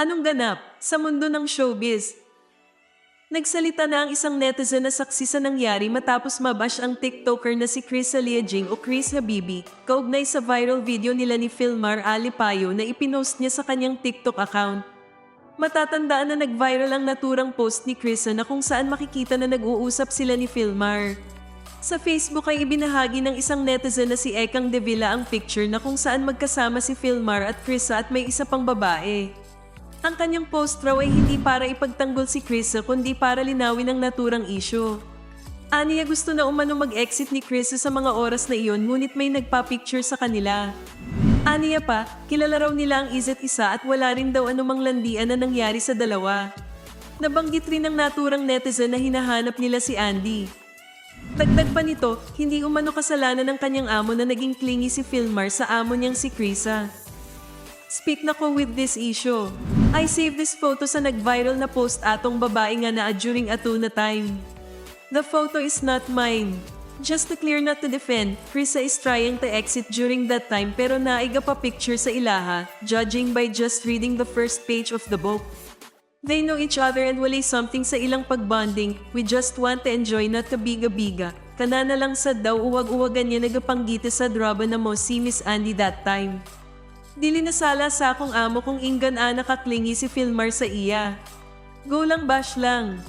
Anong ganap sa mundo ng showbiz? Nagsalita na ang isang netizen na saksi sa nangyari matapos mabash ang TikToker na si Chris Aliajing o Chris Habibi, kaugnay sa viral video nila ni Philmar Alipayo na ipinost niya sa kanyang TikTok account. Matatandaan na nag-viral ang naturang post ni Chris na kung saan makikita na nag-uusap sila ni Philmar. Sa Facebook ay ibinahagi ng isang netizen na si Ekang De Villa ang picture na kung saan magkasama si Philmar at Krisa at may isa pang babae. Ang kanyang post raw ay hindi para ipagtanggol si Krisa kundi para linawin ang naturang issue. Aniya gusto na umano mag-exit ni Krisa sa mga oras na iyon ngunit may nagpa-picture sa kanila. Aniya pa, kilala raw nila ang isa't isa at wala rin daw anumang landian na nangyari sa dalawa. Nabanggit rin ng naturang netizen na hinahanap nila si Andy. Dagdag pa nito, hindi umano kasalanan ng kanyang amo na naging clingy si Philmar sa amo niyang si Krisa. Speak na ko with this issue. I saved this photo sa nag-viral na post atong babae nga na during Atuna time. The photo is not mine. Just to clear not to defend, Krisa is trying to exit during that time pero naiga pa picture sa ilaha, judging by just reading the first page of the book. They know each other and walay something sa ilang pagbonding. We just want to enjoy not to biga-biga. Kanana lang sa daw uwag-uwagan niya nagapanggita sa drama na mo si Miss Andy that time. Dili nasala sa akong amo kung inggan ana kaklingi si Filmar sa iya. Go lang bash lang.